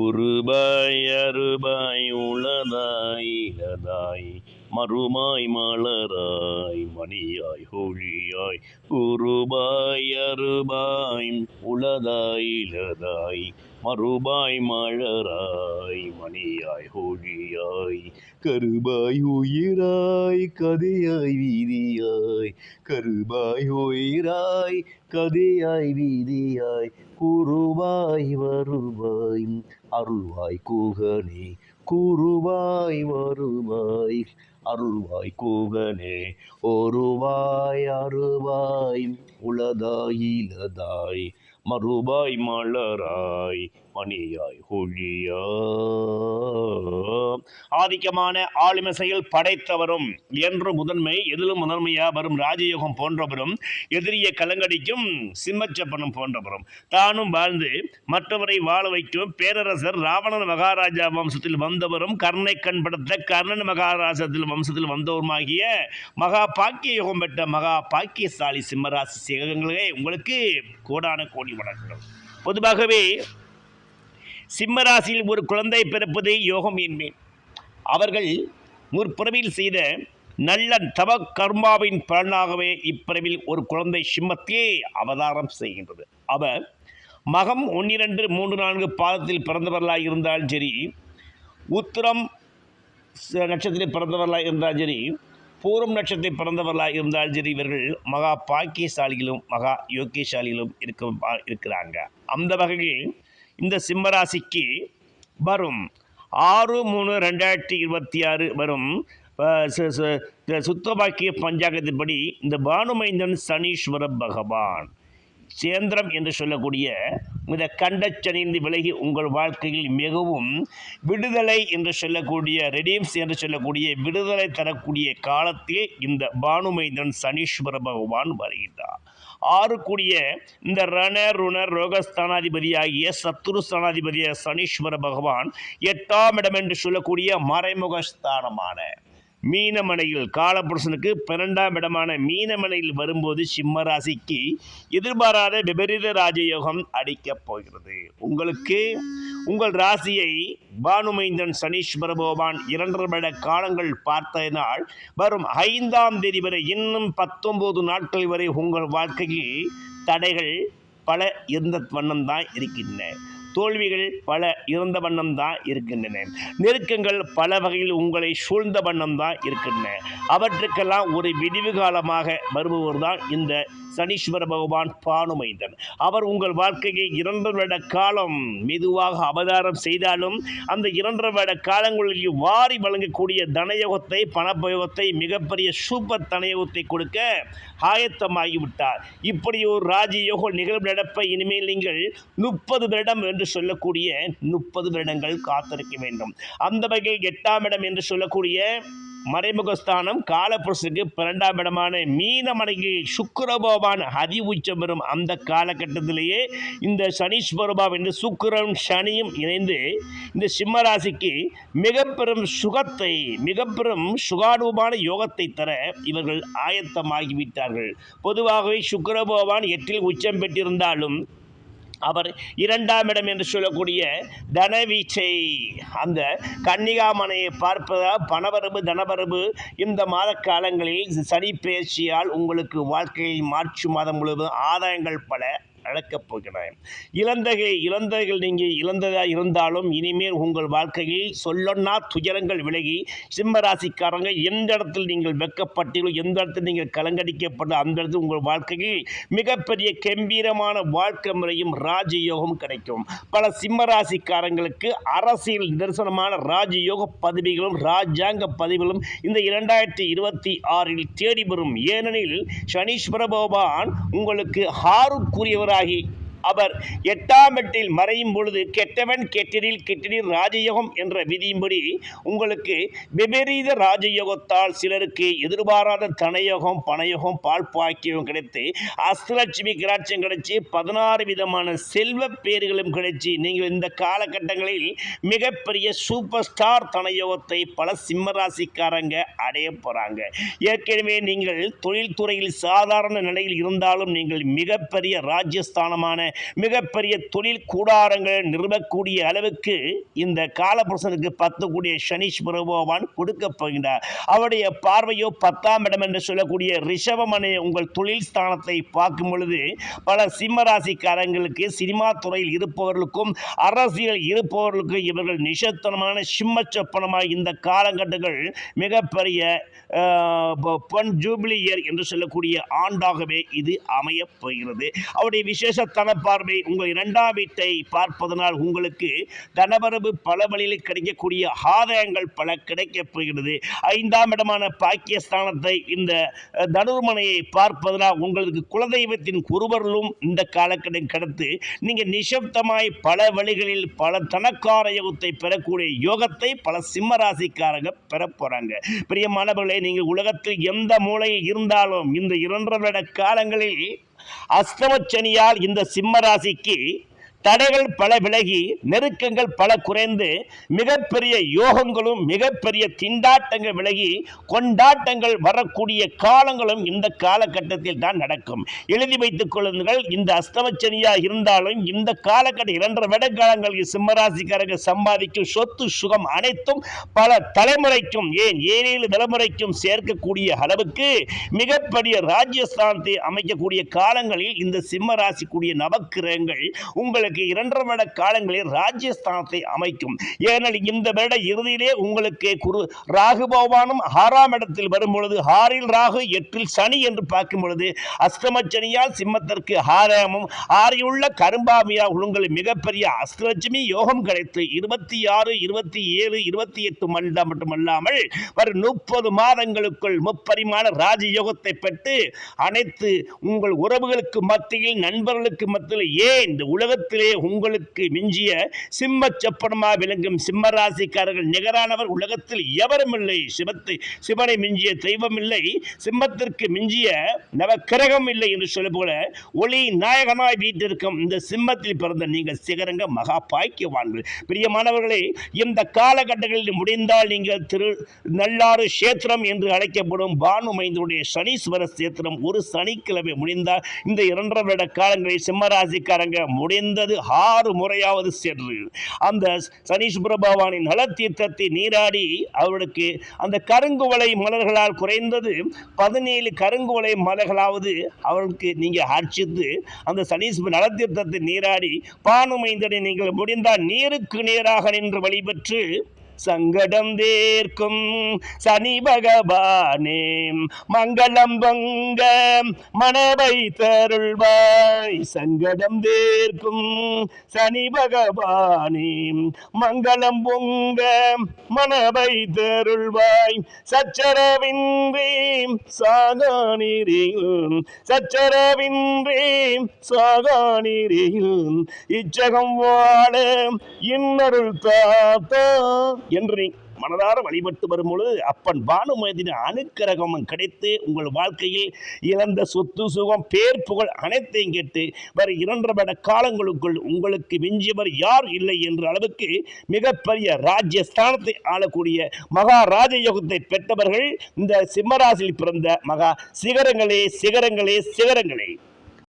உருபாய் அருபாய் உளதாய் இலதாய் மறுமாய் மலராய் மணியாய் ஹோழியாய் குருபாய் அருபாய் உளதாய் இலதாய் மறுபாய் மலராய் மணியாய் ஹோழியாய் கருபாய் உயிராய் கதையாய் வீதியாய் கருபாய் உயிராய் கதையாய் வீதியாய் குருவாய் வருவாய் அருள்வாய் கூகனே கூறுவாய் வருவாய். அருள்வாய் கூகனே ஒருவாய் அருவாய். உளதாயிலதாய் மறுபாய் மலராய். மணியாய் ஆதிக்கமான ஆளுமை செயல் படைத்தவரும் என்று முதன்மை எதிலும் முதன்மையா வரும் ராஜயோகம் போன்றவரும் எதிரிய கலங்கடிக்கும் சிம்மச்சப்பனும் போன்றவரும். தானும் வாழ்ந்து மற்றவரை வாழ வைக்கும் பேரரசர் ராவணன் மகாராஜா வம்சத்தில் வந்தவரும் கர்ணை கண்படுத்த கர்ணன் மகாராஜத்தில் வம்சத்தில் வந்தவருமாகிய மகா பாக்கிய யோகம் பெற்ற மகா பாக்கியசாலி சிம்மராசி சேகங்களே உங்களுக்கு கோடான கோடி வணக்கங்கள். பொதுவாகவே சிம்மராசியில் ஒரு குழந்தை பிறப்பது யோகம் என்பேன் அவர்கள் முற்பிறவில் செய்த நல்ல தவ கர்மாவின் பலனாகவே இப்பிறவில் ஒரு குழந்தை சிம்மத்தையே அவதாரம் செய்கின்றது. அவர் மகம் ஒன்னிரண்டு மூன்று நான்கு பாதத்தில் பிறந்தவர்களாக இருந்தாலும் சரி உத்திரம் நட்சத்திரத்தில் பிறந்தவர்களாக இருந்தாலும் சரி பூரம் நட்சத்திரத்தில் பிறந்தவர்களாக இருந்தாலும் சரி இவர்கள் மகா பாக்கியசாலிகளும் மகா யோக்கியசாலிகளும் இருக்க இருக்கிறாங்க அந்த வகையில் இந்த சிம்மராசிக்கு வரும். ஆறு மூணு ரெண்டாயிரத்தி இருபத்தி ஆறு வரும். இந்த சுத்தபாக்கிய பஞ்சாங்கத்தின்படி இந்த பானுமைந்தன் சனீஸ்வர பகவான். சேந்திரம் என்று சொல்லக்கூடிய இந்த கண்டச்சனிந்து விலகி உங்கள் வாழ்க்கையில் மிகவும் விடுதலை என்று சொல்லக்கூடிய ரெடீம்ஸ் என்று சொல்லக்கூடிய விடுதலை தரக்கூடிய காலத்தில் இந்த பானுமைந்தன் சனீஸ்வர பகவான் வருகிறார். ஆறு கூடிய இந்த ரண ருணர் ரோகஸ்தானாதிபதியாகிய சத்துரு ஸ்தானாதிபதிய சனீஸ்வர பகவான் எட்டாம் இடம் என்று சொல்லக்கூடிய மறைமுக ஸ்தானமான மீனமனையில் காலபுருஷனுக்கு பன்னெண்டாம் இடமான மீனமனையில் வரும்போது சிம்ம ராசிக்கு எதிர்பாராத விபரீத ராஜயோகம் அடிக்கப் போகிறது. உங்களுக்கு உங்கள் ராசியை பானுமைந்தன் சனீஸ்வர பகவான் இரண்டரை வருட காலங்கள் பார்த்ததினால் வரும் ஐந்தாம் தேதி வரை இன்னும் பத்தொன்பது நாட்கள் வரை உங்கள் வாழ்க்கையில் தடைகள் பல இருந்த வண்ணம் தான் இருக்கின்றன. தோல்விகள் பல இருந்த வண்ணம் தான் இருக்கின்றன. நெருக்கங்கள் பல வகையில் உங்களை சூழ்ந்த வண்ணம் தான் இருக்கின்றன. அவற்றுக்கெல்லாம் ஒரு விடிவு காலமாக வருபவர் தான் இந்த சனீஸ்வர பகவான் பானுமைந்தன் அவர் உங்கள் வாழ்க்கையை இரண்டு வருட காலம் மெதுவாக அவதாரம் செய்தாலும் அந்த இரண்டு வருட காலங்களில் வாரி வழங்கக்கூடிய தனயோகத்தை பணப்பயோகத்தை மிகப்பெரிய சூப்பர் தனயோகத்தை கொடுக்க ஆயத்தமாகிவிட்டார். இப்படி ஒரு ராஜயோக நிகழ்வு நடப்பை இனிமேல் நீங்கள் முப்பது வருடம் என்று சொல்லக்கூடிய முப்பது வருடங்கள் காத்திருக்க வேண்டும். அந்த வகையில் எட்டாம் இடம் என்று சொல்லக்கூடிய மறைமுகஸ்தானம் காலப்புரசுக்கு பன்னெண்டாம் இடமான மீனமனையில் சுக்கரபோவான் அதி உச்சம் பெறும் அந்த காலகட்டத்திலேயே இந்த சனீஸ்வரபா என்று சுக்கரன் சனியும் இணைந்து இந்த சிம்மராசிக்கு மிக பெரும் சுகத்தை மிக பெரும் சுகானுபமான யோகத்தை தர இவர்கள் ஆயத்தமாகிவிட்டார்கள். பொதுவாகவே சுக்கரபோவான் எட்டில் உச்சம் பெற்றிருந்தாலும் அவர் இரண்டாம் இடம் என்று சொல்லக்கூடிய தனவீச்சை அந்த கன்னிகாமனையை பார்ப்பதால் பணவரவு தனவரவு இந்த மாத காலங்களில் சனி பேச்சியால் உங்களுக்கு வாழ்க்கையில் மார்ச் மாதம் முழுவதும் ஆதாயங்கள் பல. அழக்கப் போகிறேன். இழந்தகை இழந்தகள் நீங்கள் இழந்ததாக இருந்தாலும் இனிமேல் உங்கள் வாழ்க்கையில் சொல்லொன்னா துயரங்கள் விலகி சிம்மராசிக்காரங்க எந்த இடத்தில் நீங்கள் வெக்கப்பட்டீர்களோ எந்த இடத்தில் நீங்கள் கலங்கடிக்கப்பட்ட அந்த இடத்தில் உங்கள் வாழ்க்கையில் மிகப்பெரிய கம்பீரமான வாழ்க்கை முறையும் ராஜயோகம் கிடைக்கும். பல சிம்மராசிக்காரங்களுக்கு அரசியல் நிதர்சனமான ராஜயோக பதவிகளும் ராஜாங்க பதவிகளும் இந்த இரண்டாயிரத்தி இருபத்தி ஆறில் தேடி வரும் ஏனெனில் சனீஸ்வர பகவான் உங்களுக்கு ஆறுக்குரியவராக गुमराही அவர் எட்டாம் எட்டில் மறையும் பொழுது கெட்டவன் கெட்டிடில் கெட்டிடில் ராஜயோகம் என்ற விதியின்படி உங்களுக்கு விபரீத ராஜயோகத்தால் சிலருக்கு எதிர்பாராத தனயோகம் பணயோகம் பால் பாக்கியம் கிடைத்து அஸ்தலட்சுமி கிராட்சியம் கிடைச்சி பதினாறு விதமான செல்வ பேர்களும் கிடைச்சி நீங்கள் இந்த காலகட்டங்களில் மிகப்பெரிய சூப்பர் ஸ்டார் தனயோகத்தை பல சிம்ம ராசிக்காரங்க அடைய போகிறாங்க ஏற்கனவே நீங்கள் தொழில்துறையில் சாதாரண நிலையில் இருந்தாலும் நீங்கள் மிகப்பெரிய ராஜ்யஸ்தானமான மிகப்பெரிய தொழில் கூடாரங்கள் நிறுவக்கூடிய அளவுக்கு இந்த காலபுருஷனுக்கு பத்தக்கூடிய சனீஷ் பகவான் கொடுக்க போகின்றார். அவருடைய பார்வையோ பத்தாம் இடம் என்று சொல்லக்கூடிய ரிஷபமனை உங்கள் தொழில் ஸ்தானத்தை பார்க்கும் பொழுது பல சிம்ம ராசிக்காரங்களுக்கு சினிமா துறையில் இருப்பவர்களுக்கும் அரசியல் இருப்பவர்களுக்கும் இவர்கள் நிஷத்தனமான சிம்மச்சப்பனமாக இந்த காலகட்டங்கள் மிகப்பெரிய பொன் ஜூபிலி இயர் என்று சொல்லக்கூடிய ஆண்டாகவே இது அமையப் போகிறது. அவருடைய விசேஷத்தன பார்வை உங்கள் இரண்டாம் வீட்டை பார்ப்பதனால் உங்களுக்கு தனவரவு பல வழியில் கிடைக்கக்கூடிய ஆதாயங்கள் பல கிடைக்கப் போகிறது. ஐந்தாம் இடமான பாக்கியஸ்தானத்தை இந்த தனுர்மனையை பார்ப்பதனால் உங்களுக்கு குலதெய்வத்தின் குருவர்களும் இந்த காலக்கட்டம் கடத்து நீங்கள் நிசப்தமாய் பல வழிகளில் பல தனக்கார யோகத்தை பெறக்கூடிய யோகத்தை பல சிம்மராசிக்காரங்க பெற பெற போறாங்க பிரியமானவர்களே நீங்கள் உலகத்தில் எந்த மூலையில் இருந்தாலும் இந்த இரண்டரை வருட காலங்களில் அஸ்தமச்சனியால் இந்த சிம்ம ராசிக்கு தடைகள் பல விலகி நெருக்கங்கள் பல குறைந்து மிகப்பெரிய யோகங்களும் மிகப்பெரிய திண்டாட்டங்கள் விலகி கொண்டாட்டங்கள் வரக்கூடிய காலங்களும் இந்த காலகட்டத்தில் தான் நடக்கும். எழுதி வைத்துக் கொள்ளுங்கள் இந்த அஸ்தமச்சனியா இருந்தாலும் இந்த காலகட்டம் இரண்டரை விட காலங்களில் சிம்மராசிக்காரங்க சம்பாதிக்கும் சொத்து சுகம் அனைத்தும் பல தலைமுறைக்கும் ஏன் ஏழேழு தலைமுறைக்கும் சேர்க்கக்கூடிய அளவுக்கு மிகப்பெரிய ராஜ்யஸ்தானத்தை அமைக்கக்கூடிய காலங்களில் இந்த சிம்ம நவக்கிரகங்கள் உங்களுக்கு இரண்டரை வருட காலங்களில் ராஜ்யஸ்தானத்தை அமைக்கும். ஏனெனில் இந்த வருட இறுதியிலே உங்களுக்கு குரு ராகு பகவானும் ஆறாம் இடத்தில் வரும்பொழுது ஆறில் ராகு எட்டில் சனி என்று பார்க்கும் பொழுது அஷ்டமச்சனியால் சிம்மத்திற்கு ஆறாமும் ஆறியுள்ள கரும்பாமியா உங்கள் மிகப்பெரிய அஷ்டலட்சுமி யோகம் கிடைத்து இருபத்தி ஆறு இருபத்தி ஏழு இருபத்தி எட்டு மண்டலம் மட்டுமல்லாமல் வரும் முப்பது மாதங்களுக்குள் முப்பரிமாண ராஜயோகத்தை பெற்று அனைத்து உங்கள் உறவுகளுக்கு மத்தியில் நண்பர்களுக்கு மத்தியில் ஏன் இந்த உலகத்தில் உலகத்திலே உங்களுக்கு மிஞ்சிய சிம்ம செப்பனமாக விளங்கும் சிம்மராசிக்காரர்கள் நிகரானவர். உலகத்தில் எவரும் இல்லை. சிவத்தை சிவனை மிஞ்சிய தெய்வம் இல்லை. சிம்மத்திற்கு மிஞ்சிய நவக்கிரகம் இல்லை என்று சொல்ல போல ஒளி நாயகனாய் வீட்டிற்கும் இந்த சிம்மத்தில் பிறந்த நீங்கள் சிகரங்க மகா பாக்கியவான்கள். பிரியமானவர்களே இந்த காலகட்டங்களில் முடிந்தால் நீங்கள் திரு நல்லாறு சேத்திரம் என்று அழைக்கப்படும் பானுமைந்தனுடைய சனீஸ்வர சேத்திரம் ஒரு சனிக்கிழமை முடிந்தால் இந்த இரண்டரை வருட காலங்களில் சிம்மராசிக்காரங்க முடிந்தது ஆறு முறையாவது சென்று அந்த சனீஸ்வர பகவானின் நலத்தீர்த்தத்தை நீராடி அவருக்கு அந்த கருங்குவளை மலர்களால் குறைந்தது பதினேழு கருங்குவளை மலர்களாவது அவருக்கு நீங்கள் அர்ச்சித்து அந்த சனீஸ்வர நலத்தீர்த்தத்தை நீராடி பானுமைந்தனை நீங்கள் முடிந்தால் நீருக்கு நேராக நின்று வழிபெற்று சங்கடம் தேர்க்கும். சனி பகவானே மங்களம் பொங்க மனவை தருள்வாய். சங்கடம் தேர்க்கும். சனி பகவானே மங்களம் பொங்க மனவை தருள்வாய். சச்சரவின்றி சாகானிரியும் சச்சரவின்றி சாகானிரியும் இச்சகம் வாழ இன்னருள் தாத்தா என்று நீ மனதார வழிபட்டு வரும்பொழுது அப்பன் பானுமதியின் அணுக்கரகம் கிடைத்து உங்கள் வாழ்க்கையில் இழந்த சொத்து சுகம் பேர் புகழ் அனைத்தையும் கேட்டு வர இரண்டரை மட காலங்களுக்குள் உங்களுக்கு மிஞ்சியவர் யார் இல்லை என்ற அளவுக்கு மிகப்பெரிய ராஜ்யஸ்தானத்தை ஆளக்கூடிய மகா ராஜயோகத்தை பெற்றவர்கள் இந்த சிம்மராசியில் பிறந்த மகா சிகரங்களே சிகரங்களே சிகரங்களே.